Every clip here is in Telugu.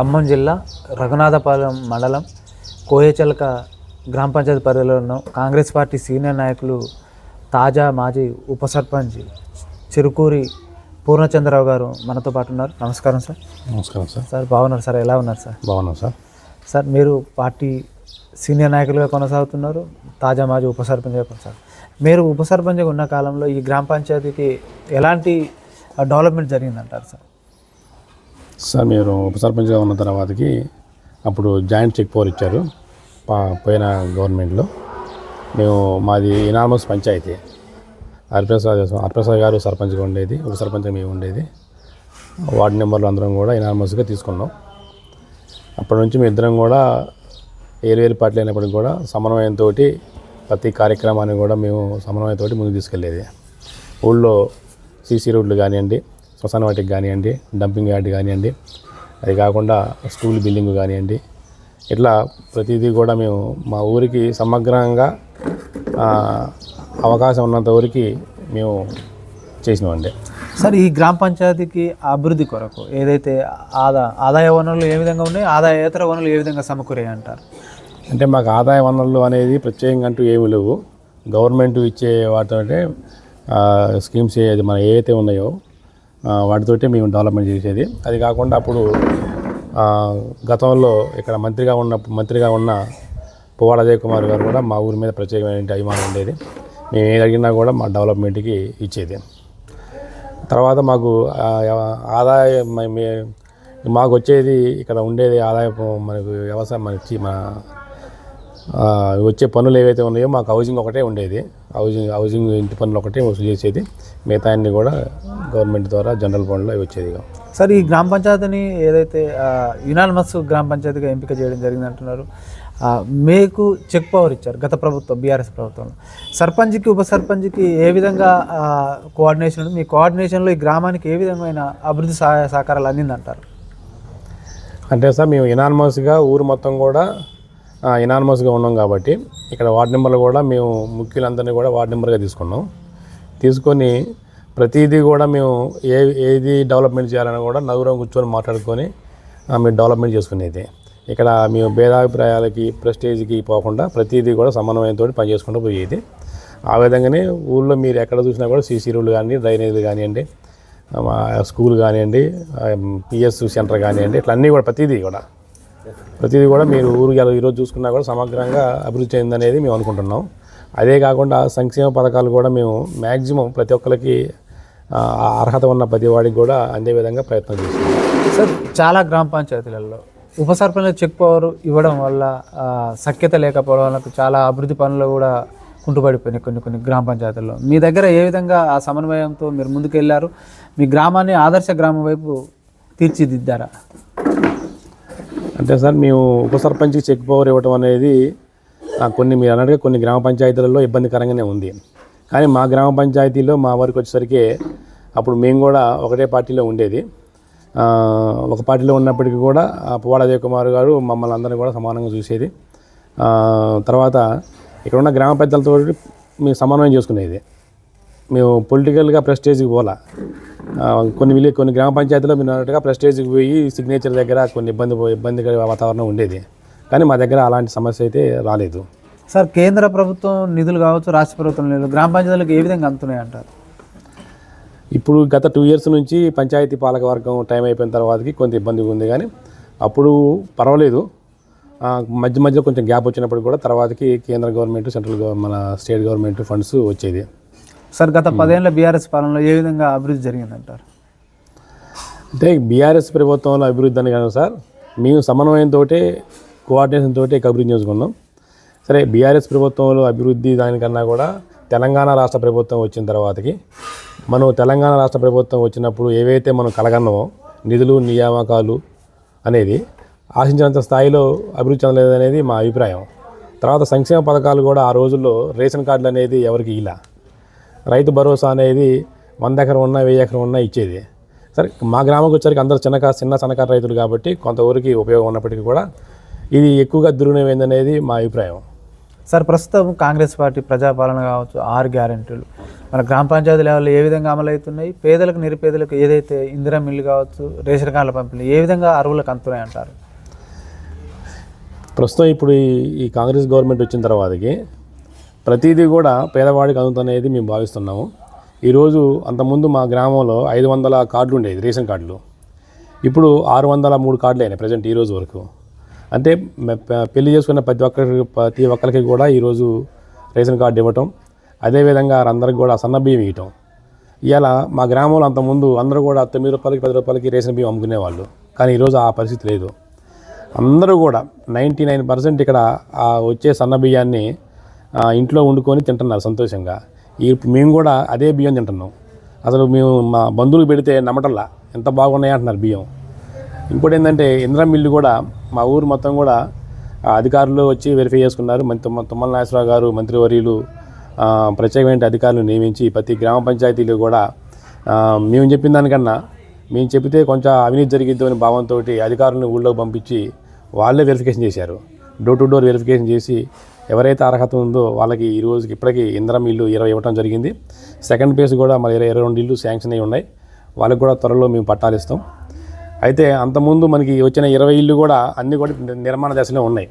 ఖమ్మం జిల్లా రఘునాథపాలెం మండలం కోయచలక గ్రామ పంచాయతీ పరిధిలో ఉన్న కాంగ్రెస్ పార్టీ సీనియర్ నాయకులు తాజా మాజీ ఉప సర్పంచ్ చెరుకూరి పూర్ణచంద్రరావు గారు మనతో పాటు ఉన్నారు. నమస్కారం సార్. నమస్కారం సార్. సార్ బాగున్నారు సార్. ఎలా ఉన్నారు సార్? బాగున్నాం సార్. సార్ మీరు పార్టీ సీనియర్ నాయకులుగా కొనసాగుతున్నారు తాజా మాజీ ఉప సర్పంచ్గా కొనసాగు మీరు ఉప సర్పంచ్గా ఉన్న కాలంలో ఈ గ్రామ పంచాయతీకి ఎలాంటి డెవలప్మెంట్ జరిగిందంటారు సార్? సార్ మీరు ఉప సర్పంచ్గా ఉన్న తర్వాతకి అప్పుడు జాయింట్ చెక్ పవర్ ఇచ్చారు పా పోయిన గవర్నమెంట్లో. మేము మాది ఇనామస్ పంచాయతీ. హరిప్రసాద్ హరిప్రసాద్ గారు సర్పంచ్గా ఉండేది ఉప సర్పంచ్ మేము ఉండేది. వార్డు నెంబర్లు అందరం కూడా ఇనామస్గా తీసుకున్నాం. అప్పటి నుంచి మేము ఇద్దరం కూడా వేరు వేరు పార్టీలు అయినప్పటికీ కూడా సమన్వయంతో ప్రతి కార్యక్రమాన్ని కూడా మేము సమన్వయంతో ముందుకు తీసుకెళ్ళేది ఊళ్ళో సీసీ రోడ్లు కానివ్వండి శ్మశాన వాటికి కానివ్వండి డంపింగ్ యార్డ్ కానివ్వండి అది కాకుండా స్కూల్ బిల్డింగ్ కానివ్వండి. ఇట్లా ప్రతిదీ కూడా మేము మా ఊరికి సమగ్రంగా అవకాశం ఉన్నంత వరకు మేము చేసినామండి. సార్ ఈ గ్రామ పంచాయతీకి అభివృద్ధి కొరకు ఏదైతే ఆదా ఆదాయ వనరులు ఏ విధంగా ఉన్నాయి ఆదాయేతర వనరులు ఏ విధంగా సమకూరాయి అంటారు? అంటే మాకు ఆదాయ వనరులు అనేది ప్రత్యేకంగా అంటూ ఏమి లేవు. గవర్నమెంట్ ఇచ్చే వాటితోటే ఆ, స్కీమ్స్ ఏది మన ఏవైతే ఉన్నాయో వాటితోటే మేము డెవలప్మెంట్ చేసేది. అది కాకుండా అప్పుడు గతంలో ఇక్కడ మంత్రిగా ఉన్న మంత్రిగా ఉన్న పువ్వాడ అజయ్ కుమార్ గారు కూడా మా ఊరి మీద ప్రత్యేకమైన అభిమానం ఉండేది. మేము ఏది అడిగినా కూడా మా డెవలప్మెంట్కి ఇచ్చేది. తర్వాత మాకు ఆదాయం మే- మాకు వచ్చేది ఇక్కడ ఉండేది ఆదాయపు మనకు వ్యవసాయం మనకి మన వచ్చే పనులు ఏవైతే ఉన్నాయో మాకు హౌసింగ్ ఒకటే ఉండేది. హౌసింగ్ హౌసింగ్ ఇంటి పనులు ఒకటే వసూలు చేసేది. మిగతా అన్ని కూడా గవర్నమెంట్ ద్వారా జనరల్ ఫండ్లో వచ్చేది. సార్ ఈ గ్రామ పంచాయతీని ఏదైతే యునానిమస్ గ్రామ పంచాయతీగా ఎంపిక చేయడం జరిగింది అంటున్నారు. మీకు చెక్ పవర్ ఇచ్చారు గత ప్రభుత్వం బీఆర్ఎస్ ప్రభుత్వంలో. సర్పంచ్కి ఉప సర్పంచ్కి ఏ విధంగా కోఆర్డినేషన్ ఉంది? మీ కోఆర్డినేషన్లో ఈ గ్రామానికి ఏ విధమైన అభివృద్ధి సహాయ సహకారాలు అందిందంటారు? అంటే సార్ మేము ఇనానమస్గా ఊరు మొత్తం కూడా ఇనానమస్గా ఉన్నాం కాబట్టి ఇక్కడ వార్డు నెంబర్లు కూడా మేము ముఖ్యులందరినీ కూడా వార్డు నెంబర్గా తీసుకున్నాం. తీసుకొని ప్రతిదీ కూడా మేము ఏ ఏది డెవలప్మెంట్ చేయాలని కూడా నలుగురం కూర్చొని మాట్లాడుకొని మేము డెవలప్మెంట్ చేసుకునేది. ఇక్కడ మేము భేదాభిప్రాయాలకి ప్రెస్టేజ్కి పోకుండా ప్రతిదీ కూడా సమన్వయంతో పనిచేసుకుంటూ పోయేది. ఆ విధంగానే ఊళ్ళో మీరు ఎక్కడ చూసినా కూడా సీసీ రోడ్లు కానీ డ్రైనేజీలు కానివ్వండి స్కూల్ కానివ్వండి పిఎస్ సెంటర్ కానివ్వండి ఇట్లా అన్నీ కూడా ప్రతిదీ కూడా ప్రతిదీ కూడా మీరు ఊరికి ఎలా ఈరోజు చూసుకున్నా కూడా సమగ్రంగా అభివృద్ధి చెందిందనేది మేము అనుకుంటున్నాం. అదే కాకుండా సంక్షేమ పథకాలు కూడా మేము మ్యాక్సిమం ప్రతి ఒక్కరికి అర్హత ఉన్న ప్రతి వాడికి కూడా అందే విధంగా ప్రయత్నం చేస్తున్నాం. సార్ చాలా గ్రామ పంచాయతీలలో ఉప సర్పంచ్ చెక్ పవర్ ఇవ్వడం వల్ల సఖ్యత లేకపోవడం వల్ల చాలా అభివృద్ధి పనులు కూడా కుంటుపడిపోయినాయి కొన్ని కొన్ని గ్రామ పంచాయతీల్లో. మీ దగ్గర ఏ విధంగా ఆ సమన్వయంతో మీరు ముందుకెళ్ళారు? మీ గ్రామాన్ని ఆదర్శ గ్రామం వైపు తీర్చిదిద్దారా? అంటే సార్ మేము ఉప సర్పంచ్కి చెక్ పవర్ ఇవ్వటం అనేది కొన్ని మీరు అన్నట్టుగా కొన్ని గ్రామ పంచాయతీలలో ఇబ్బందికరంగానే ఉంది. కానీ మా గ్రామ పంచాయతీలో మా వరకు వచ్చేసరికి అప్పుడు మేము కూడా ఒకటే పార్టీలో ఉండేది. ఒక పార్టీలో ఉన్నప్పటికీ కూడా ఆ పువ్వాడ అజయ్ కుమార్ గారు మమ్మల్ని అందరినీ కూడా సమానంగా చూసేది. తర్వాత ఇక్కడ ఉన్న గ్రామ పెద్దలతో మేము సమన్వయం చేసుకునేది. మేము పొలిటికల్గా ప్రెస్టేజ్కి పోలా. కొన్ని విలే కొన్ని గ్రామ పంచాయతీలో మీరు అన్నట్టుగా ప్రెస్టేజ్కి పోయి సిగ్నేచర్ దగ్గర కొన్ని ఇబ్బంది ఇబ్బందికర వాతావరణం ఉండేది. కానీ మా దగ్గర అలాంటి సమస్య అయితే రాలేదు. సార్ కేంద్ర ప్రభుత్వం నిధులు కావచ్చు రాష్ట్ర ప్రభుత్వం నిధులు గ్రామ పంచాయతీలకు ఏ విధంగా అందుతున్నాయి అంటారు? ఇప్పుడు గత టూ ఇయర్స్ నుంచి పంచాయతీ పాలక వర్గం టైం అయిపోయిన తర్వాతకి కొంత ఇబ్బందిగా ఉంది. కానీ అప్పుడు పర్వాలేదు. మధ్య మధ్యలో కొంచెం గ్యాప్ వచ్చినప్పుడు కూడా తర్వాతకి కేంద్ర గవర్నమెంట్ సెంట్రల్ మన స్టేట్ గవర్నమెంట్ ఫండ్స్ వచ్చేది. సార్ గత పదేళ్ళ బీఆర్ఎస్ పాలనలో ఏ విధంగా అభివృద్ధి జరిగిందంటారు? అంటే బీఆర్ఎస్ ప్రభుత్వంలో అభివృద్ధి అని కాదు సార్ మేము సమన్వయంతో కోఆర్డినేషన్ అభివృద్ధి చేసుకున్నాం. సరే బీఆర్ఎస్ ప్రభుత్వంలో అభివృద్ధి దానికన్నా కూడా తెలంగాణ రాష్ట్ర ప్రభుత్వం వచ్చిన తర్వాతకి మనం తెలంగాణ రాష్ట్ర ప్రభుత్వం వచ్చినప్పుడు ఏవైతే మనం కలగన్నామో నిధులు నియామకాలు అనేది ఆశించినంత స్థాయిలో అభివృద్ధి చెందలేదనేది మా అభిప్రాయం. తర్వాత సంక్షేమ పథకాలు కూడా ఆ రోజుల్లో రేషన్ కార్డులు అనేది ఎవరికి ఇలా రైతు భరోసా అనేది వంద ఎకరం ఉన్నా వెయ్యి ఎకరం ఉన్నా ఇచ్చేది. సరే మా గ్రామంకి వచ్చరికి అందరూ చిన్న చిన్న సన్నకారు రైతులు కాబట్టి కొంత ఊరికి ఉపయోగం ఉన్నప్పటికీ కూడా ఇది ఎక్కువగా దుర్వినియోగం అనేది మా అభిప్రాయం. సార్ ప్రస్తుతం కాంగ్రెస్ పార్టీ ప్రజాపాలన కావచ్చు ఆరు గ్యారెంటీలు. మన గ్రామ పంచాయతీ లెవెల్లో ఏ విధంగా అమలవుతున్నాయి? పేదలకు నిరుపేదలకు ఏదైతే ఇందిరా మిల్లు కావచ్చు రేషన్ కార్డుల పంపిణీ ఏ విధంగా అరువులకు అందుతున్నాయి అంటారు? ప్రస్తుతం ఇప్పుడు ఈ కాంగ్రెస్ గవర్నమెంట్ వచ్చిన తర్వాతకి ప్రతిదీ కూడా పేదవాడికి అందుతున్నది మేము భావిస్తున్నాము. ఈరోజు అంతకుముందు మా గ్రామంలో ఐదు వందల కార్డులు ఉండేది రేషన్ కార్డులు. ఇప్పుడు ఆరు వందల మూడు కార్డులు అయినాయి ప్రజెంట్ ఈ రోజు వరకు. అంటే పెళ్ళి చేసుకున్న ప్రతి ఒక్కరికి ప్రతి ఒక్కరికి కూడా ఈరోజు రేషన్ కార్డు ఇవ్వటం అదేవిధంగా అందరికి కూడా సన్న బియ్యం ఇవ్వటం. ఇవాళ మా గ్రామంలో అంతకుముందు అందరూ కూడా తొమ్మిది రూపాయలకి పది రూపాయలకి రేషన్ బియ్యం అమ్ముకునేవాళ్ళు. కానీ ఈరోజు ఆ పరిస్థితి లేదు. అందరూ కూడా నైంటీ నైన్ పర్సెంట్ ఇక్కడ వచ్చే సన్న బియ్యాన్ని ఇంట్లో వండుకొని తింటున్నారు సంతోషంగా. ఈ మేము కూడా అదే బియ్యం తింటున్నాం. అసలు మేము మా బంధువులు పెడితే నమ్మటంలా? ఎంత బాగున్నాయి అంటున్నారు బియ్యం. ఇంకోటి ఏంటంటే ఇంద్రం మిల్లు కూడా మా ఊరు మొత్తం కూడా అధికారులు వచ్చి వెరిఫై చేసుకున్నారు. మంత్రి తుమ్మల నాగేశ్వరరావు గారు మంత్రివర్యులు ప్రత్యేకమైన అధికారులు నియమించి ప్రతి గ్రామ పంచాయతీలు కూడా మేము చెప్పిన దానికన్నా మేము చెబితే కొంచెం అవినీతి జరిగిద్దు అని భావంతో అధికారులను ఊళ్ళోకి పంపించి వాళ్ళే వెరిఫికేషన్ చేశారు. డోర్ టు డోర్ వెరిఫికేషన్ చేసి ఎవరైతే అర్హత ఉందో వాళ్ళకి ఈ రోజుకి ఇప్పటికీ ఇంద్రం ఇల్లు ఇరవై ఇవ్వడం జరిగింది. సెకండ్ ఫేజ్ కూడా మరి ఇరవై ఇరవై రెండు ఇల్లు శాంక్షన్ అయి ఉన్నాయి. వాళ్ళకి కూడా త్వరలో మేము పట్టాలు ఇస్తాం. అయితే అంతకుముందు మనకి వచ్చిన ఇరవై ఇల్లు కూడా అన్నీ కూడా నిర్మాణ దశలో ఉన్నాయి.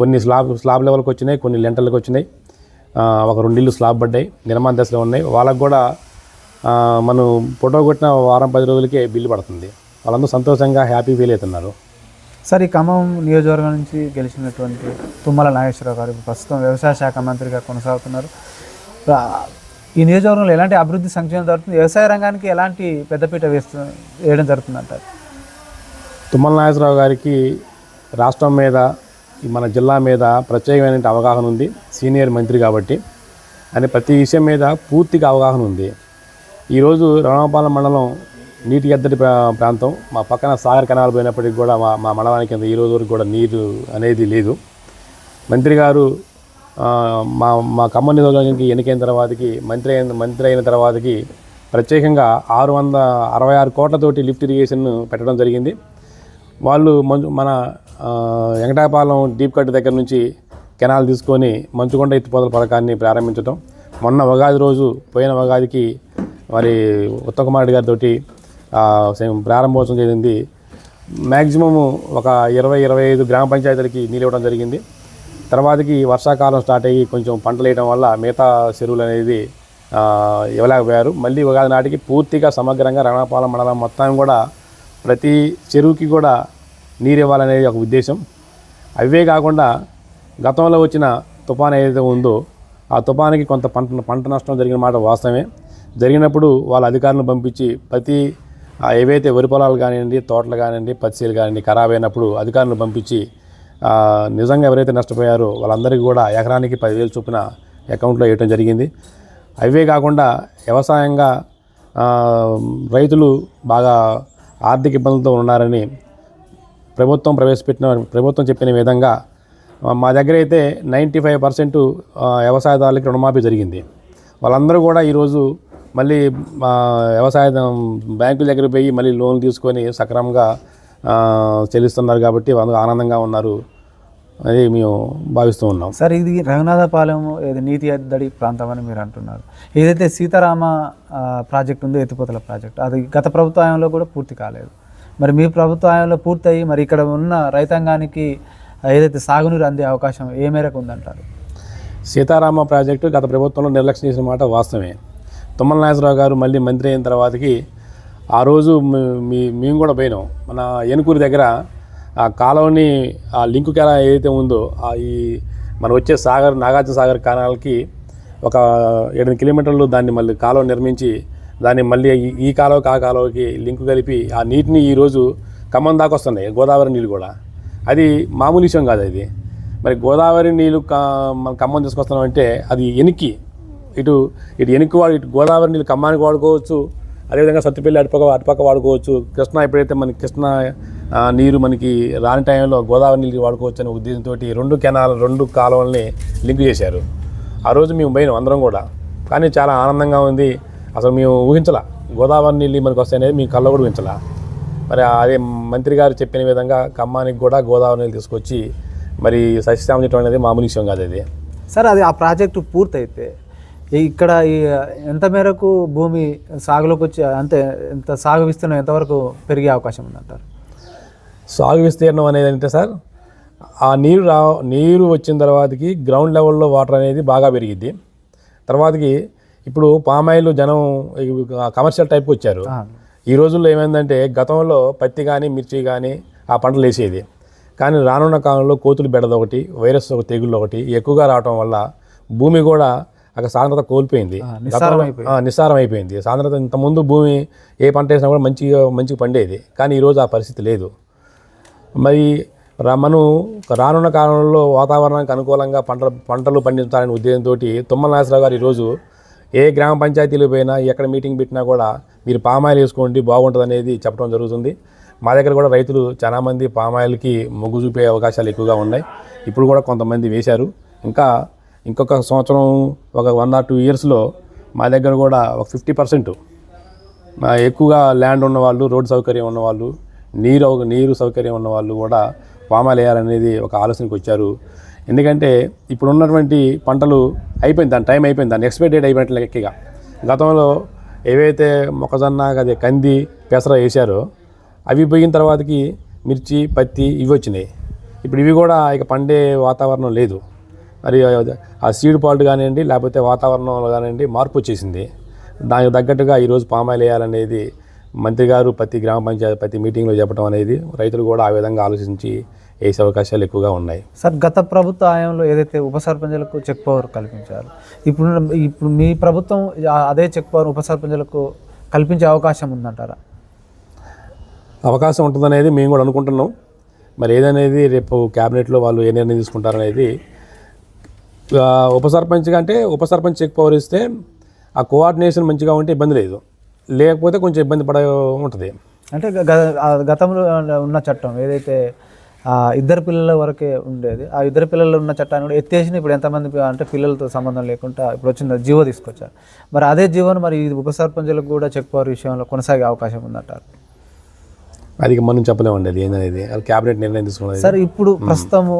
కొన్ని స్లాబ్ స్లాబ్ లెవెల్కి వచ్చినాయి కొన్ని లెంటర్లకు వచ్చినాయి. ఒక రెండు ఇల్లు స్లాబ్ పడ్డాయి నిర్మాణ దశలో ఉన్నాయి. వాళ్ళకు కూడా మనం ఫోటో కొట్టిన వారం పది రోజులకే బిల్లు పడుతుంది. వాళ్ళందరూ సంతోషంగా హ్యాపీ ఫీల్ అవుతున్నారు. సార్ ఈ ఖమ్మం నియోజకవర్గం నుంచి గెలిచినటువంటి తుమ్మల నాగేశ్వరరావు గారు ప్రస్తుతం వ్యవసాయ శాఖ మంత్రిగా కొనసాగుతున్నారు. ఈ నియోజకవర్గంలో ఎలాంటి అభివృద్ధి సంక్షేమం జరుగుతుంది? వ్యవసాయ రంగానికి ఎలాంటి పెద్దపీట వేస్తు వేయడం జరుగుతుందంటారు? తుమ్మల నాగేశ్వరరావు గారికి రాష్ట్రం మీద మన జిల్లా మీద ప్రత్యేకమైన అవగాహన ఉంది. సీనియర్ మంత్రి కాబట్టి అని ప్రతి విషయం మీద పూర్తిగా అవగాహన ఉంది. ఈరోజు రణపాలెం మండలం నీటి ఎద్దడి ప్రా- ప్రాంతం. మా పక్కన సాగర్ కెనాల్ పోయినప్పటికి కూడా మా మా మండలానికి కింద ఈ రోజు వరకు కూడా నీరు అనేది లేదు. మంత్రి గారు మా మా ఖమ్మం నియోజకవర్గానికి ఎన్నికైన తర్వాతకి మంత్రి అయిన మంత్రి అయిన తర్వాతకి ప్రత్యేకంగా ఆరు వంద అరవై ఆరు కోట్లతోటి లిఫ్ట్ ఇరిగేషన్ పెట్టడం జరిగింది. వాళ్ళు మంచు మన వెంకటాపాలెం డీప్ కట్ దగ్గర నుంచి కెనాల్ తీసుకొని మంచుకొండ ఎత్తిపోతల పథకాన్ని ప్రారంభించడం మొన్న ఉగాది రోజు పోయిన ఉగాదికి మరి ఉత్తమ్ కుమార్ రెడ్డి గారితో ప్రారంభోత్సవం జరిగింది. మ్యాక్సిమము ఒక ఇరవై ఇరవై ఐదు గ్రామ పంచాయతీలకి నీళ్ళు ఇవ్వడం జరిగింది. తర్వాతకి వర్షాకాలం స్టార్ట్ అయ్యి కొంచెం పంటలు వేయడం వల్ల మిగతా చెరువులు అనేది ఇవ్వలేకపోయారు. మళ్ళీ ఉగాది నాటికి పూర్తిగా సమగ్రంగా రణపాలెం మండలం మొత్తం కూడా ప్రతి చెరువుకి కూడా నీరు ఇవ్వాలనేది ఒక ఉద్దేశం. అవే కాకుండా గతంలో వచ్చిన తుఫాన్ ఏదైతే ఉందో ఆ తుఫానికి కొంత పంట పంట నష్టం జరిగిన మాట వాస్తవమే. జరిగినప్పుడు వాళ్ళ అధికారులను పంపించి ప్రతి ఏవైతే వరి పొలాలు కానివ్వండి తోటలు కానివ్వండి పచ్చిసీలు కానివ్వండి ఖరాబ్ అయినప్పుడు అధికారులను పంపించి నిజంగా ఎవరైతే నష్టపోయారో వాళ్ళందరికీ కూడా ఎకరానికి పదివేలు చొప్పున అకౌంట్లో వేయటం జరిగింది. అవే కాకుండా వ్యవసాయంగా రైతులు బాగా ఆర్థిక ఇబ్బందులతో ఉన్నారని ప్రభుత్వం ప్రవేశపెట్టిన ప్రభుత్వం చెప్పిన విధంగా మా- మా దగ్గర అయితే నైంటీ ఫైవ్ పర్సెంట్ వ్యవసాయదారులకి రుణమాఫీ జరిగింది. వాళ్ళందరూ కూడా ఈరోజు మళ్ళీ మా వ్యవసాయ బ్యాంకుల దగ్గర పోయి మళ్ళీ లోన్ తీసుకొని సక్రమంగా చెల్లిస్తున్నారు కాబట్టి వాళ్ళు ఆనందంగా ఉన్నారు అది మేము భావిస్తూ ఉన్నాం. సార్ ఇది రఘునాథపాలెం ఏది నీతి ఎద్దడి ప్రాంతం అని మీరు అంటున్నారు. ఏదైతే సీతారామ ప్రాజెక్ట్ ఉందో ఎత్తిపోతల ప్రాజెక్ట్ అది గత ప్రభుత్వ హయాంలో కూడా పూర్తి కాలేదు. మరి మీ ప్రభుత్వ హయాంలో పూర్తయి మరి ఇక్కడ ఉన్న రైతాంగానికి ఏదైతే సాగునీరు అందే అవకాశం ఏ మేరకు ఉందంటారు? సీతారామ ప్రాజెక్టు గత ప్రభుత్వంలో నిర్లక్ష్యం చేసిన మాట వాస్తవమే. తుమ్మల నాగేశ్వరరావు గారు మళ్ళీ మంత్రి అయిన తర్వాతకి ఆ రోజు మీ- మేము కూడా పోయినాం. మన ఏనుకూరు దగ్గర ఆ కాలువని ఆ లింకు కెలా ఏదైతే ఉందో ఆ ఈ మన వచ్చే సాగర్ నాగార్జున సాగర్ కెనాల్కి ఒక ఏడు కిలోమీటర్లు దాన్ని మళ్ళీ కాలువ నిర్మించి దాన్ని మళ్ళీ ఈ- కాలువకి ఆ కాలువకి లింకు కలిపి ఆ నీటిని ఈరోజు ఖమ్మం దాకా వస్తున్నాయి గోదావరి నీళ్ళు కూడా. అది మామూలు విషయం కాదు అది. మరి గోదావరి నీళ్ళు మనం మన ఖమ్మం తీసుకొస్తున్నాం అంటే అది ఎనికి ఇటు ఇటు ఎనికి వాడు ఇటు గోదావరి నీళ్ళు కమ్మానికి వాడుకోవచ్చు. అదేవిధంగా సత్తుపల్లి అటుపక్క అటుపక్క వాడుకోవచ్చు. కృష్ణ ఎప్పుడైతే మనకి కృష్ణ నీరు మనకి రాని టైంలో గోదావరి నీళ్ళు వాడుకోవచ్చు అనే ఉద్దేశంతో రెండు కెనాల్ రెండు కాలువల్ని లింక్ చేశారు. ఆ రోజు మేము పోయినాం అందరం కూడా. కానీ చాలా ఆనందంగా ఉంది. అసలు మేము ఊహించలా. గోదావరి నీళ్ళు మనకు వస్తాయనేది మీ కళ్ళ కూడా ఊహించలా. మరి అదే మంత్రి గారు చెప్పిన విధంగా ఖమ్మానికి కూడా గోదావరి నీళ్ళు తీసుకొచ్చి మరి సస్యశ్యామం చేయడం అనేది మామూలు విషయం కాదు అది. సార్ అది ఆ ప్రాజెక్టు పూర్తయితే ఇక్కడ ఈ ఎంత మేరకు భూమి సాగులోకి వచ్చి అంతే ఎంత సాగు విస్తీర్ణం ఎంతవరకు పెరిగే అవకాశం ఉందంటారు? సాగు విస్తీర్ణం అనేది అంటే సార్ ఆ నీరు రా నీరు వచ్చిన తర్వాతకి గ్రౌండ్ లెవెల్లో వాటర్ అనేది బాగా పెరిగిద్ది. తర్వాతకి ఇప్పుడు పామాయిల్ జనం కమర్షియల్ టైప్కి వచ్చారు. ఈ రోజుల్లో ఏమైందంటే గతంలో పత్తి కానీ మిర్చి కానీ ఆ పంటలు వేసేది. కానీ రానున్న కాలంలో కోతులు బెడద ఒకటి వైరస్ ఒక తెగుళ్ళు ఒకటి ఎక్కువగా రావటం వల్ల భూమి కూడా అక్కడ సాంద్రత కోల్పోయింది. నిస్సారం అయిపోయింది. సాంద్రత ఇంతకుముందు భూమి ఏ పంట వేసినా కూడా మంచిగా మంచిగా పండేది. కానీ ఈరోజు ఆ పరిస్థితి లేదు. మరి మనం రానున్న కాలంలో వాతావరణానికి అనుకూలంగా పంటలు పంటలు పండించాలనే ఉద్దేశంతో తుమ్మల నాగేశ్వరరావు గారు ఈరోజు ఏ గ్రామ పంచాయతీలు పోయినా ఎక్కడ మీటింగ్ పెట్టినా కూడా మీరు పామాయిల్ వేసుకోండి బాగుంటుంది అనేది చెప్పడం జరుగుతుంది. మా దగ్గర కూడా రైతులు చాలామంది పామాయిల్కి మొగ్గు చూపే అవకాశాలు ఎక్కువగా ఉన్నాయి. ఇప్పుడు కూడా కొంతమంది వేశారు. ఇంకా ఇంకొక సంవత్సరం ఒక వన్ ఆర్ టూ ఇయర్స్లో మా దగ్గర కూడా ఒక ఫిఫ్టీ పర్సెంట్ ఎక్కువగా ల్యాండ్ ఉన్నవాళ్ళు రోడ్ సౌకర్యం ఉన్నవాళ్ళు నీరు నీరు సౌకర్యం ఉన్నవాళ్ళు కూడా పామాలు వేయాలనేది ఒక ఆలోచనకు వచ్చారు. ఎందుకంటే ఇప్పుడు ఉన్నటువంటి పంటలు అయిపోయింది దాని టైం అయిపోయింది దాని ఎక్స్పైర్ డేట్ అయిపోయినట్లు గతంలో ఏవైతే మొక్కజొన్న అది కంది పెసర వేశారో అవి పోయిన తర్వాతకి మిర్చి పత్తి ఇవి వచ్చినాయి. ఇప్పుడు ఇవి కూడా ఇక పండే వాతావరణం లేదు. మరి ఆ సీడ్ పాల్ట్ కానివ్వండి లేకపోతే వాతావరణంలో కానివ్వండి మార్పు వచ్చేసింది. దానికి తగ్గట్టుగా ఈరోజు పామాయిల్ వేయాలనేది మంత్రి గారు ప్రతి గ్రామ పంచాయతీ ప్రతి మీటింగ్లో చెప్పడం అనేది రైతులు కూడా ఆ విధంగా ఆలోచించి వేసే అవకాశాలు ఎక్కువగా ఉన్నాయి. సార్ గత ప్రభుత్వ హయాంలో ఏదైతే ఉప సర్పంచులకు చెక్ పవర్ కల్పించారు ఇప్పుడు ఇప్పుడు మీ ప్రభుత్వం అదే చెక్ పవర్ ఉప సర్పంచులకు కల్పించే అవకాశం ఉందంటారా? అవకాశం ఉంటుందనేది మేము కూడా అనుకుంటున్నాం. మరి ఏదనేది రేపు క్యాబినెట్లో వాళ్ళు ఏ నిర్ణయం తీసుకుంటారనేది ఉప సర్పంచ్గా అంటే ఉప సర్పంచ్ చెక్ పవర్ ఇస్తే ఆ కోఆర్డినేషన్ మంచిగా ఉంటే ఇబ్బంది లేదు. లేకపోతే కొంచెం ఇబ్బంది పడ ఉంటుంది. అంటే గతంలో ఉన్న చట్టం ఏదైతే ఇద్దరు పిల్లల వరకే ఉండేది ఆ ఇద్దరు పిల్లలు ఉన్న చట్టాన్ని కూడా ఎత్తేసిన ఇప్పుడు ఎంతమంది అంటే పిల్లలతో సంబంధం లేకుండా ఇప్పుడు వచ్చిన జీవో తీసుకొచ్చారు. మరి అదే జీవోను మరి ఉప సర్పంచులకు కూడా చెక్ పవర్ విషయంలో కొనసాగే అవకాశం ఉందంటారు? అది మనం చెప్పలేమండి అది ఏందనేది. అది క్యాబినెట్ నిర్ణయం తీసుకున్నది. సార్ ఇప్పుడు ప్రస్తుతము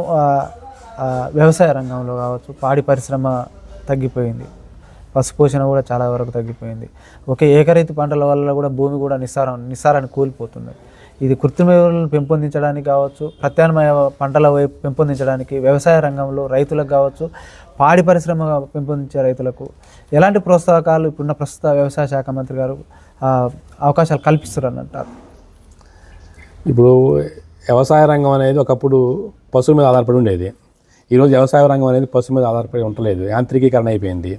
వ్యవసాయ రంగంలో కావచ్చు పాడి పరిశ్రమ తగ్గిపోయింది. పశుపోషణ కూడా చాలా వరకు తగ్గిపోయింది. ఒకే ఏకరీతి పంటల వల్ల కూడా భూమి కూడా నిస్సారం నిస్సారాన్ని కూలిపోతుంది. ఇది కృత్రిమ ఎరువులను పెంపొందించడానికి కావచ్చు ప్రత్యామ్నాయ పంటల వైపు పెంపొందించడానికి వ్యవసాయ రంగంలో రైతులకు కావచ్చు పాడి పరిశ్రమ పెంపొందించే రైతులకు ఎలాంటి ప్రోత్సాహకాలు ఇప్పుడున్న ప్రస్తుత వ్యవసాయ శాఖ మంత్రి గారు అవకాశాలు కల్పిస్తున్నారని అంటారు ఇప్పుడు వ్యవసాయ రంగం అనేది ఒకప్పుడు పశువుల మీద ఆధారపడి ఉండేది. ఈరోజు వ్యవసాయ రంగం అనేది పశు మీద ఆధారపడి ఉండలేదు యాంత్రికీకరణ అయిపోయింది.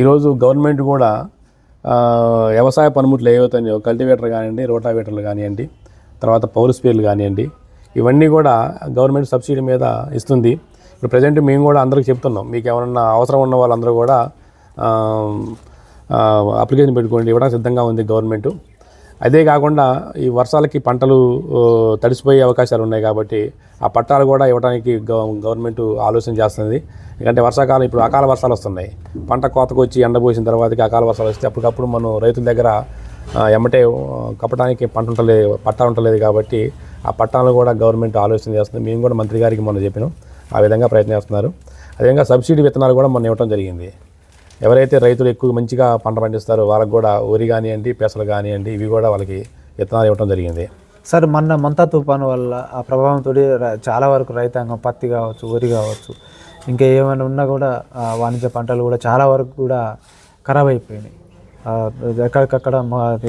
ఈరోజు గవర్నమెంట్ కూడా వ్యవసాయ పనిముట్లు ఏవైతున్నాయో కల్టివేటర్ కానివ్వండి రోటావేటర్లు కానివ్వండి తర్వాత పవర్ స్పేర్లు కానివ్వండి ఇవన్నీ కూడా గవర్నమెంట్ సబ్సిడీ మీద ఇస్తుంది. ఇప్పుడు ప్రజెంట్ మేము కూడా అందరికి చెప్తున్నాం మీకు ఏమైనా అవసరం ఉన్న వాళ్ళందరూ కూడా అప్లికేషన్ పెట్టుకోండి ఇవ్వడానికి సిద్ధంగా ఉంది గవర్నమెంట్. అదే కాకుండా ఈ వర్షాలకి పంటలు తడిసిపోయే అవకాశాలు ఉన్నాయి కాబట్టి ఆ పట్టాలు కూడా ఇవ్వడానికి గవర్నమెంట్ ఆలోచన చేస్తుంది. ఎందుకంటే వర్షాకాలం ఇప్పుడు అకాల వర్షాలు వస్తున్నాయి. పంట కోతకు వచ్చి ఎండబోసిన తర్వాతకి అకాల వర్షాలు వస్తే అప్పటికప్పుడు మనం రైతుల దగ్గర ఎమ్మటే కప్పడానికి పంట ఉంటలేదు పట్టా ఉంటలేదు కాబట్టి ఆ పట్టాలను కూడా గవర్నమెంట్ ఆలోచన చేస్తుంది. మేము కూడా మంత్రి గారికి మొన్న చెప్పినాం. ఆ విధంగా ప్రయత్నం చేస్తున్నారు. అదేవిధంగా సబ్సిడీ విత్తనాలు కూడా మొన్న ఇవ్వడం జరిగింది. ఎవరైతే రైతులు ఎక్కువ మంచిగా పంట పండిస్తారో వాళ్ళకి కూడా వరి కానివ్వండి పెసలు కానివ్వండి ఇవి కూడా వాళ్ళకి విత్తనాలు ఇవ్వడం జరిగింది. సార్ మొన్న మంతా తుఫాను వల్ల ఆ ప్రభావంతో చాలా వరకు రైతాంగం పత్తి కావచ్చు వరి కావచ్చు ఇంకా ఏమైనా ఉన్నా కూడా వాణిజ్య పంటలు కూడా చాలా వరకు కూడా ఖరాబ్ అయిపోయినాయి. ఎక్కడికక్కడ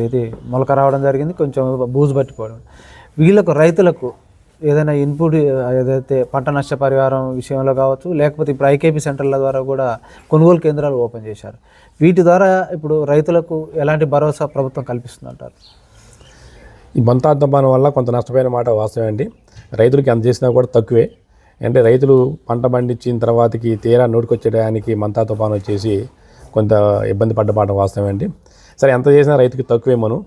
ఇది మొలక రావడం జరిగింది కొంచెం బూజు పట్టిపోవడం. వీళ్ళకు రైతులకు ఏదైనా ఇన్పుట్ ఏదైతే పంట నష్ట పరిహారం విషయంలో కావచ్చు లేకపోతే ఇప్పుడు ఐకేపీ సెంటర్ల ద్వారా కూడా కొనుగోలు కేంద్రాలు ఓపెన్ చేశారు. వీటి ద్వారా ఇప్పుడు రైతులకు ఎలాంటి భరోసా ప్రభుత్వం కల్పిస్తుందంటారు? ఈ బంతా తుఫాను వల్ల కొంత నష్టపోయిన మాట వాస్తవం అండి. రైతులకి ఎంత చేసినా కూడా తక్కువే. అంటే రైతులు పంట పండించిన తర్వాతకి తీరా నోటికొచ్చేయడానికి మంతా తుఫాను వచ్చేసి కొంత ఇబ్బంది పడ్డ మాట వాస్తవమే అండి. సరే ఎంత చేసినా రైతుకి తక్కువే మనం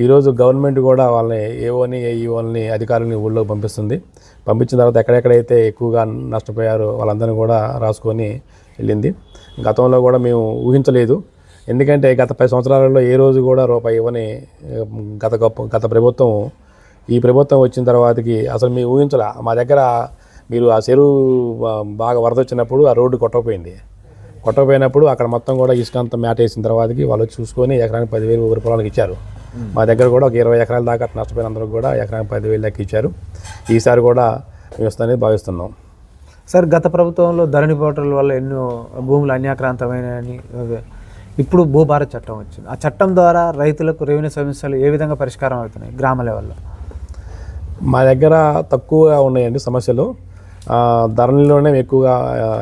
ఈరోజు గవర్నమెంట్ కూడా వాళ్ళని ఏఓని ఏఈఓని అధికారులని ఊళ్ళో పంపిస్తుంది. పంపించిన తర్వాత ఎక్కడెక్కడైతే ఎక్కువగా నష్టపోయారో వాళ్ళందరినీ కూడా రాసుకొని వెళ్ళింది. గతంలో కూడా మేము ఊహించలేదు. ఎందుకంటే గత పది సంవత్సరాలలో ఏ రోజు కూడా రూపాయి ఇవ్వని గత గొప్ప గత ప్రభుత్వం ఈ ప్రభుత్వం వచ్చిన తర్వాతకి అసలు మేము ఊహించలే. మా దగ్గర మీరు ఆ చెరువు బాగా వరద వచ్చినప్పుడు ఆ రోడ్డు కొట్టకపోయింది. కొట్టకపోయినప్పుడు అక్కడ మొత్తం కూడా ఇసుక అంతా మ్యాట్ వేసిన తర్వాతకి వాళ్ళు చూసుకొని ఎకరానికి పదివేలు ఊరి పొలానికి ఇచ్చారు. మా దగ్గర కూడా ఒక ఇరవై ఎకరాల దాకా అట్లా నష్టపోయిన అందరూ కూడా ఎకరానికి పదివేలు దాకా ఇచ్చారు. ఈసారి కూడా మేము ఇస్తామని భావిస్తున్నాం. సార్ గత ప్రభుత్వంలో ధరణి పోర్టల్ వల్ల ఎన్నో భూములు అన్యాక్రాంతమైనాయని అదే. ఇప్పుడు భూభారత్ చట్టం వచ్చింది. ఆ చట్టం ద్వారా రైతులకు రెవెన్యూ సమస్యలు ఏ విధంగా పరిష్కారం అవుతున్నాయి గ్రామ లెవెల్లో? మా దగ్గర తక్కువగా ఉన్నాయండి సమస్యలు. ఆ, ధరలోనే ఎక్కువగా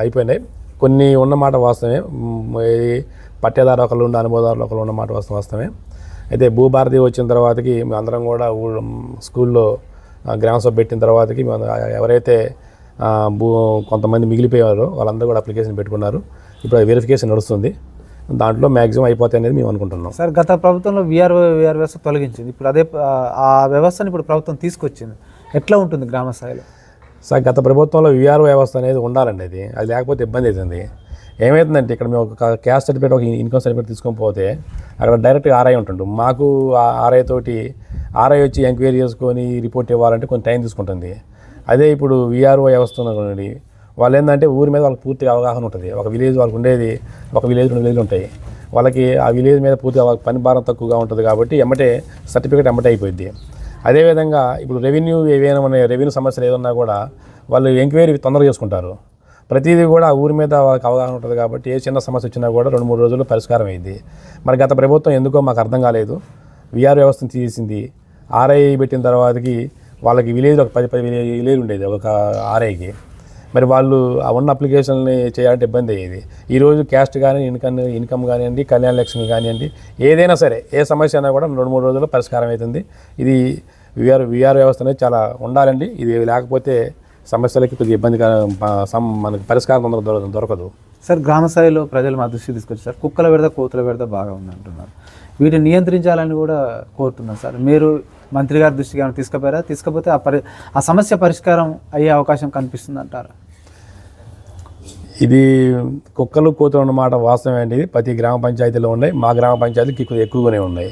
అయిపోయినాయి. కొన్ని ఉన్నమాట వాస్తవమే. పట్టేదారు ఒకళ్ళు ఉండి అనుభవదారులు ఒకళ్ళు ఉన్నమాట వాస్తవం వాస్తవమే. అయితే భూభారతి వచ్చిన తర్వాతకి అందరం కూడా ఊళ్ళో స్కూల్లో గ్రామసభ పెట్టిన తర్వాతకి ఎవరైతే భూ కొంతమంది మిగిలిపోయారో వాళ్ళందరూ కూడా అప్లికేషన్ పెట్టుకున్నారు. ఇప్పుడు వెరిఫికేషన్ నడుస్తుంది. దాంట్లో మ్యాక్సిమం అయిపోతాయి అనేది మేము అనుకుంటున్నాం. సార్ గత ప్రభుత్వంలో విఆర్ విఆర్ వ్యవస్థ తొలగించింది. ఇప్పుడు అదే ఆ- ఆ వ్యవస్థను ఇప్పుడు ప్రభుత్వం తీసుకొచ్చింది. ఎట్లా ఉంటుంది గ్రామ స్థాయిలో? సార్ గత ప్రభుత్వంలో విఆర్ఓ వ్యవస్థ అనేది ఉండాలండి అది. అది లేకపోతే ఇబ్బంది అవుతుంది. ఏమవుతుందంటే ఇక్కడ మేము ఒక క్యాస్ట్ సర్టిఫికేట్ ఒక ఇన్కమ్ సర్టిఫికేట్ తీసుకొని పోతే అక్కడ డైరెక్ట్గా ఆర్ఐ ఉంటుండు మాకు ఆ ఆర్ఐ తోటి ఆర్ఐ వచ్చి ఎంక్వైరీ చేసుకొని రిపోర్ట్ ఇవ్వాలంటే కొంచెం టైం తీసుకుంటుంది. అదే ఇప్పుడు విఆర్ఓ వ్యవస్థ ఉన్నది వాళ్ళు ఏంటంటే ఊరి మీద వాళ్ళకి పూర్తిగా అవగాహన ఉంటుంది. ఒక విలేజ్ వాళ్ళకి ఉండేది ఒక విలేజ్ రెండు విలేజ్లు ఉంటాయి. వాళ్ళకి ఆ విలేజ్ మీద పూర్తిగా వాళ్ళకి పని భారం తక్కువగా ఉంటుంది కాబట్టి ఎమ్మటే సర్టిఫికేట్ ఎమ్మటే అయిపోయింది అదేవిధంగా ఇప్పుడు రెవెన్యూ ఏవైనా మన రెవెన్యూ సమస్యలు ఏదన్నా కూడా వాళ్ళు ఎంక్వైరీ తొందరగా చేసుకుంటారు. ప్రతిదీ కూడా ఊరి మీద వాళ్ళకి అవగాహన ఉంటుంది కాబట్టి ఏ చిన్న సమస్య వచ్చినా కూడా రెండు మూడు రోజుల్లో పరిష్కారం అయింది. మరి గత ప్రభుత్వం ఎందుకో మాకు అర్థం కాలేదు. విఆర్ వ్యవస్థను తీసింది ఆర్ఐ పెట్టిన తర్వాతకి వాళ్ళకి విలేజ్ ఒక పది పది విలేజ్ ఉండేది ఒక ఆర్ఐకి. మరి వాళ్ళు ఆ ఉన్న అప్లికేషన్ని చేయాలంటే ఇబ్బంది అయ్యేది. ఈరోజు క్యాస్ట్ కానీ ఇన్కమ్ ఇన్కమ్ కానివ్వండి కళ్యాణ లక్ష్మి కానివ్వండి ఏదైనా సరే ఏ సమస్య అయినా కూడా రెండు మూడు రోజుల్లో పరిష్కారం అవుతుంది. ఇది విఆర్ విఆర్ వ్యవస్థ అనేది చాలా ఉండాలండి. ఇది లేకపోతే సమస్యలకి కొద్దిగా ఇబ్బంది మనకి పరిష్కారం తొందరగా దొరకదు. సార్ గ్రామ స్థాయిలో ప్రజలు మా దృష్టికి తీసుకొచ్చారు. సార్ కుక్కల విడత కోతుల విడత బాగా ఉంది అంటున్నారు వీటిని నియంత్రించాలని కూడా కోరుతున్నాను సార్. మీరు మంత్రి గారి దృష్టికి ఏమైనా తీసుకుపోయారా? తీసుకపోతే ఆ పరి ఆ సమస్య పరిష్కారం అయ్యే అవకాశం కనిపిస్తుంది అంటారా ఇది కుక్కలు కూతురు అన్నమాట వాస్తవం అండి. ప్రతి గ్రామ పంచాయతీలో ఉన్నాయి. మా గ్రామ పంచాయతీకి ఎక్కువగానే ఉన్నాయి.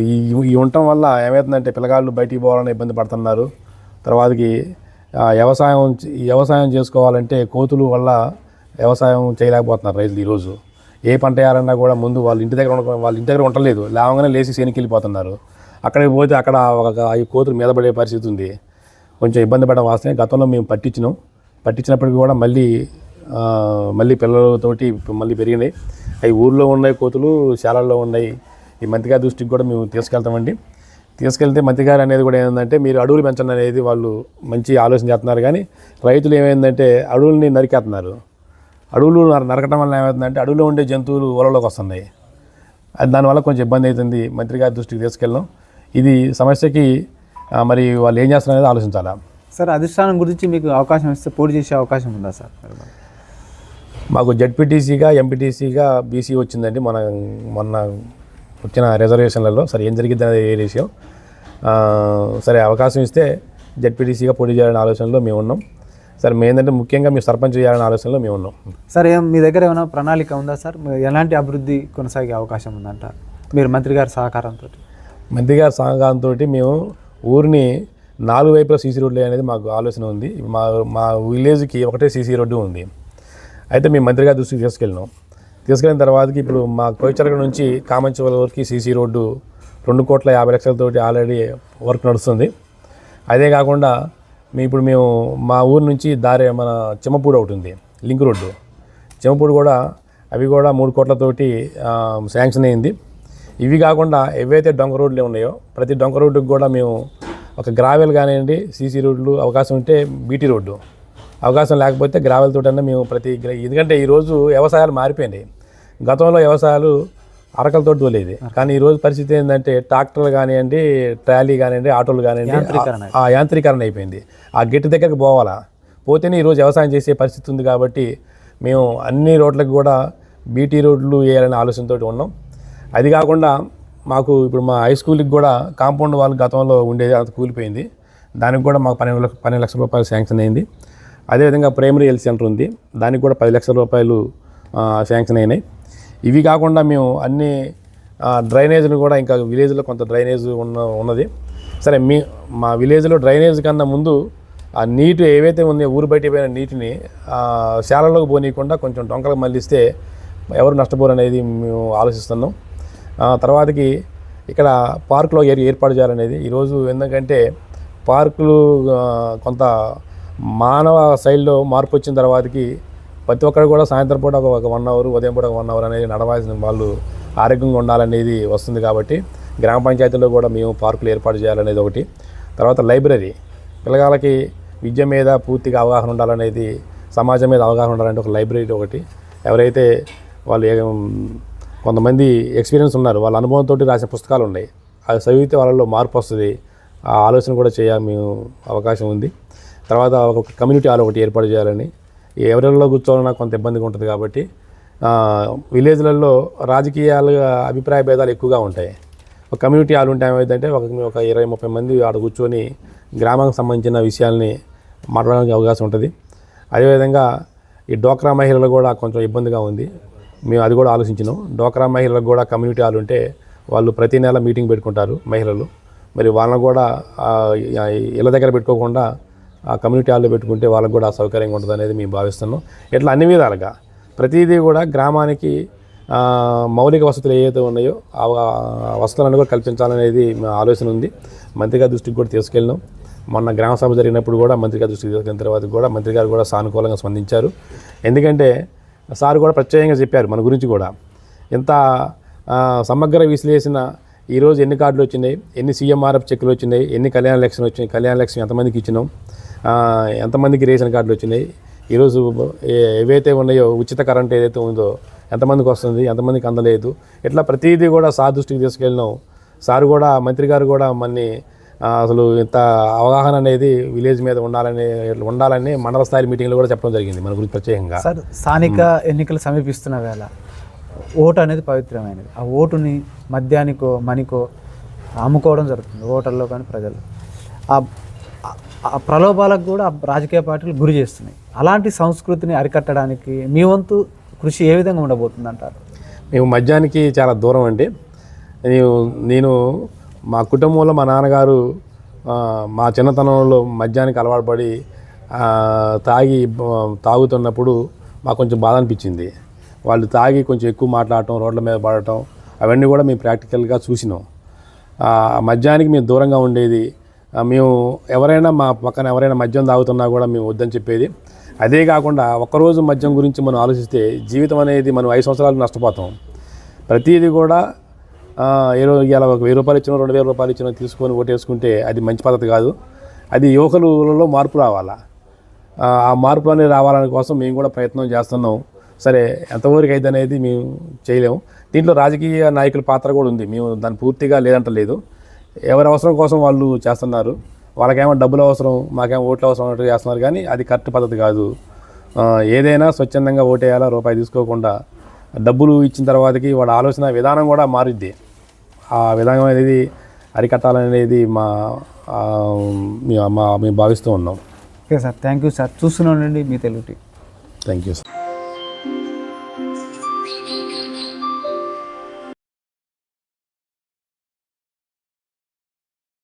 ఇవి ఈ ఉండటం వల్ల ఏమవుతుందంటే పిల్లగాళ్ళు బయటికి పోవాలని ఇబ్బంది పడుతున్నారు. తర్వాతకి వ్యవసాయం ఈ వ్యవసాయం చేసుకోవాలంటే కోతులు వల్ల వ్యవసాయం చేయలేకపోతున్నారు రైతులు ఈరోజు ఏ పంట వేయాలన్నా కూడా ముందు వాళ్ళ ఇంటి దగ్గర వాళ్ళ ఇంటి దగ్గర ఉండలేదు. లేవగానే లేచి శనికి వెళ్ళిపోతున్నారు. అక్కడికి పోతే అక్కడ ఒక ఈ కోతులు మీద పడే పరిస్థితి ఉంది. కొంచెం ఇబ్బంది పడడం వాస్తవమే. గతంలో మేము పట్టించినాం. పట్టించినప్పటికీ కూడా మళ్ళీ మళ్ళీ పిల్లలతోటి మళ్ళీ పెరిగినాయి. అవి ఊర్లో ఉన్నాయి కోతులు శాలల్లో ఉన్నాయి. ఈ మంత్రిగారి దృష్టికి కూడా మేము తీసుకెళ్తామండి. తీసుకెళ్తే మంతిగారు అనేది కూడా ఏంటంటే మీరు అడవులు పెంచండి అనేది వాళ్ళు మంచి ఆలోచన చేస్తున్నారు. కానీ రైతులు ఏమైందంటే అడవుల్ని నరికేస్తున్నారు. అడవులు నరకటం వల్ల ఏమవుతుందంటే అడవులో ఉండే జంతువులు ఊరలోకి వస్తున్నాయి. అది దానివల్ల కొంచెం ఇబ్బంది అవుతుంది. మంత్రి గారి దృష్టికి తీసుకెళ్ళాం. ఇది సమస్యకి మరి వాళ్ళు ఏం చేస్తున్నారు అనేది ఆలోచించాలా? సార్ అధిష్టానం గురించి మీకు అవకాశం ఇస్తే పోటీ చేసే అవకాశం ఉందా సార్? మాకు జడ్పీటీసీగా ఎంపీటీసీగా బీసీ వచ్చిందండి మన మొన్న వచ్చిన రిజర్వేషన్లలో. సరే ఏం జరిగింది అనేది ఏ విషయం. సరే అవకాశం ఇస్తే జడ్పీటీసీగా పోటీ చేయాలనే ఆలోచనలో మేము ఉన్నాం. సరే మేము ఏంటంటే ముఖ్యంగా మీరు సర్పంచ్ చేయాలనే ఆలోచనలో మేము ఉన్నాం. సార్ ఏం మీ దగ్గర ఏమైనా ప్రణాళిక ఉందా సార్? ఎలాంటి అభివృద్ధి కొనసాగే అవకాశం ఉందంట? మీరు మంత్రి గారి సహకారంతో. మంత్రిగారి సహకారంతో మేము ఊరిని నాలుగు వైపులా సీసీ రోడ్లు అనేది మాకు ఆలోచన ఉంది. మా మా విలేజ్కి ఒకటే సీసీ రోడ్డు ఉంది. అయితే మేము మంత్రి గారి దృష్టికి తీసుకెళ్ళినాం. తీసుకెళ్ళిన తర్వాతకి ఇప్పుడు మా కోయిచరగ నుంచి కామంచవల వరకు సీసీ రోడ్డు రెండు కోట్ల యాభై లక్షలతోటి ఆల్రెడీ వర్క్ నడుస్తుంది. అదే కాకుండా మీ ఇప్పుడు మేము మా ఊరు నుంచి దారి మన చెమ్మపూడి ఒకటి ఉంది లింక్ రోడ్డు. చెమపూడి కూడా అవి కూడా మూడు కోట్లతోటి శాంక్షన్ అయింది. ఇవి కాకుండా ఏవైతే డొంక రోడ్లు ఉన్నాయో ప్రతి డొంక రోడ్డుకి కూడా మేము ఒక గ్రావెల్ కానివ్వండి సీసీ రోడ్లు అవకాశం ఉంటే బీటీ రోడ్డు. అవకాశం లేకపోతే గ్రావెల్ తోటన్నా మేము ప్రతి గ్ర- ఎందుకంటే ఈరోజు వ్యవసాయాలు మారిపోయినాయి. గతంలో వ్యవసాయాలు అరకలతో తోలేది. కానీ ఈరోజు పరిస్థితి ఏంటంటే ట్రాక్టర్లు కానివ్వండి ట్రాలీ కానివ్వండి ఆటోలు కానివ్వండి. ఆ యాంత్రీకరణ అయిపోయింది. ఆ గెట్టు దగ్గరికి పోవాలా? పోతేనే ఈరోజు వ్యవసాయం చేసే పరిస్థితి ఉంది కాబట్టి మేము అన్ని రోడ్లకు కూడా బీటీ రోడ్లు వేయాలనే ఆలోచనతో ఉన్నాం. అది కాకుండా మాకు ఇప్పుడు మా హై స్కూల్కి కూడా కాంపౌండ్ వాళ్ళు గతంలో ఉండేది అది కూలిపోయింది. దానికి కూడా మాకు పన్నెండు లక్ష పన్నెండు లక్షల రూపాయలు శాంక్షన్ అయింది. అదేవిధంగా ప్రైమరీ హెల్త్ సెంటర్ ఉంది. దానికి కూడా పది లక్షల రూపాయలు శాంక్షన్ అయినాయి. ఇవి కాకుండా మేము అన్ని ఆ, కూడా ఇంకా విలేజ్లో కొంత డ్రైనేజ్ ఉన్న ఉన్నది. సరే మీ మా విలేజ్లో డ్రైనేజ్ కన్నా ముందు ఆ నీటి ఏవైతే ఉందో ఊరు బయట పోయిన నీటిని శాలలోకి పోనీయకుండా కొంచెం డొంకలకు మళ్ళిస్తే ఎవరు నష్టపోరు అనేది మేము ఆలోచిస్తున్నాం. తర్వాతకి ఇక్కడ పార్కులో ఏర్ ఏర్పాటు చేయాలనేది. ఈరోజు ఎందుకంటే పార్కులు కొంత మానవ శైలిలో మార్పు వచ్చిన తర్వాతకి ప్రతి ఒక్కరు కూడా సాయంత్రం పూట ఒక వన్ అవర్ ఉదయం పూట ఒక వన్ అవర్ అనేది నడవాల్సిన వాళ్ళు ఆరోగ్యంగా ఉండాలనేది వస్తుంది కాబట్టి గ్రామ పంచాయతీలో కూడా మేము పార్కులు ఏర్పాటు చేయాలనేది ఒకటి. తర్వాత లైబ్రరీ. పిల్లగాళ్ళకి విద్య మీద పూర్తిగా అవగాహన ఉండాలనేది సమాజం మీద అవగాహన ఉండాలంటే ఒక లైబ్రరీ ఒకటి. ఎవరైతే వాళ్ళు కొంతమంది ఎక్స్పీరియన్స్ ఉన్నారు. వాళ్ళ అనుభవంతో రాసిన పుస్తకాలు ఉన్నాయి అది చదివితే వాళ్ళలో మార్పు వస్తుంది. ఆ ఆలోచన కూడా చేయ మేము అవకాశం ఉంది. తర్వాత ఒక కమ్యూనిటీ హాల్ ఒకటి ఏర్పాటు చేయాలని. ఎవరిలో కూర్చోవాలన్నా కొంత ఇబ్బందిగా ఉంటుంది కాబట్టి విలేజ్లలో రాజకీయాలుగా అభిప్రాయ భేదాలు ఎక్కువగా ఉంటాయి. ఒక కమ్యూనిటీ హాల్ ఉంటే ఏమైందంటే ఒక ఒక ఇరవై ముప్పై మంది ఆడ కూర్చొని గ్రామానికి సంబంధించిన విషయాల్ని మాట్లాడడానికి అవకాశం ఉంటుంది. అదేవిధంగా ఈ డోక్రా మహిళలు కూడా కొంచెం ఇబ్బందిగా ఉంది. మేము అది కూడా ఆలోచించినాం. డోక్రా మహిళలకు కూడా కమ్యూనిటీ హాల్ ఉంటే వాళ్ళు ప్రతి నెల మీటింగ్ పెట్టుకుంటారు మహిళలు. మరి వాళ్ళని కూడా ఇళ్ళ దగ్గర పెట్టుకోకుండా ఆ కమ్యూనిటీ హాల్లో పెట్టుకుంటే వాళ్ళకు కూడా సౌకర్యంగా ఉంటుంది అనేది మేము భావిస్తున్నాం. ఇట్లా అన్ని విధాలుగా ప్రతిదీ కూడా గ్రామానికి మౌలిక వసతులు ఏవైతే ఉన్నాయో ఆ ఆ వసతులను కూడా కల్పించాలనేది మా ఆలోచన ఉంది. మంత్రి గారి దృష్టికి కూడా తీసుకెళ్ళినాం. మొన్న గ్రామ సభ జరిగినప్పుడు కూడా మంత్రి గారి దృష్టికి తీసుకెళ్ళిన తర్వాత కూడా మంత్రి గారు కూడా సానుకూలంగా స్పందించారు. ఎందుకంటే సార్ కూడా ప్రత్యేకంగా చెప్పారు మన గురించి కూడా. ఇంత సమగ్ర విశ్లేషణ ఈరోజు ఎన్ని కార్డులు వచ్చినాయి ఎన్ని సీఎంఆర్ఎఫ్ చెక్కులు వచ్చినాయి ఎన్ని కళ్యాణ లక్ష్యం వచ్చినాయి కళ్యాణ లక్ష్యం ఎంతమందికి ఇచ్చినాం ఎంతమందికి రేషన్ కార్డులు వచ్చినాయి ఈరోజు ఏవైతే ఉన్నాయో ఉచిత కరెంట్ ఏదైతే ఉందో ఎంతమందికి వస్తుంది ఎంతమందికి అందలేదు ఇట్లా ప్రతిదీ కూడా సార్ దృష్టికి తీసుకెళ్ళినాం. సార్ కూడా మంత్రి గారు కూడా మన్ని అసలు ఇంత అవగాహన అనేది విలేజ్ మీద ఉండాలని ఉండాలని మండల స్థాయి మీటింగ్లో కూడా చెప్పడం జరిగింది మన గురించి ప్రత్యేకంగా. సార్ స్థానిక ఎన్నికలు సమీపిస్తున్న వేళ ఓటు అనేది పవిత్రమైనది. ఆ ఓటుని మద్యానికో మనికో అమ్ముకోవడం జరుగుతుంది ఓటర్లో కానీ ప్రజలు. ఆ ప్రలోభాలకు కూడా రాజకీయ పార్టీలు గురి చేస్తున్నాయి. అలాంటి సంస్కృతిని అరికట్టడానికి మీ వంతు కృషి ఏ విధంగా ఉండబోతుంది అంటారు మేము మద్యానికి చాలా దూరం అండి. నేను మా కుటుంబంలో మా నాన్నగారు మా చిన్నతనంలో మద్యానికి అలవాటు పడి తాగి తాగుతున్నప్పుడు మాకు కొంచెం బాధ అనిపించింది. వాళ్ళు తాగి కొంచెం ఎక్కువ మాట్లాడటం రోడ్ల మీద పడటం అవన్నీ కూడా మేము ప్రాక్టికల్గా చూసినాం. ఆ మద్యానికి మేము దూరంగా ఉండేది. మేము ఎవరైనా మా పక్కన ఎవరైనా మద్యం తాగుతున్నా కూడా మేము వద్దని చెప్పేది. అదే కాకుండా ఒక్కరోజు మద్యం గురించి మనం ఆలోచిస్తే జీవితం అనేది మనం ఐదు సంవత్సరాలు నష్టపోతాం. ప్రతిదీ కూడా ఏదో ఇలా ఒక వెయ్యి రూపాయలు ఇచ్చినా రెండు వేల రూపాయలు ఇచ్చినా తీసుకొని ఓటేసుకుంటే అది మంచి పద్ధతి కాదు. అది యువకులలో మార్పు రావాలా? ఆ మార్పు అనేది రావాలని కోసం మేము కూడా ప్రయత్నం చేస్తున్నాం. సరే ఎంతవరకు అయితే అనేది మేము చేయలేము. దీంట్లో రాజకీయ నాయకుల పాత్ర కూడా ఉంది. మేము దాన్ని పూర్తిగా లేదంటలేదు. ఎవరి అవసరం కోసం వాళ్ళు చేస్తున్నారు. వాళ్ళకేమో డబ్బులు అవసరం మాకేమో ఓట్లు అవసరం అన్నట్టు చేస్తున్నారు. కానీ అది కరెక్ట్ పద్ధతి కాదు. ఏదైనా స్వచ్ఛందంగా ఓటేయాలా రూపాయి తీసుకోకుండా డబ్బులు ఇచ్చిన తర్వాతకి వాడి ఆలోచన విధానం కూడా మారుద్ది. ఆ విధానం అనేది అరికట్టాలనేది మా మేము భావిస్తూ ఉన్నాం. Okay sir. Thank you sir. చూస్తున్నానండి మీ తెలుగు థ్యాంక్ యూ సార్.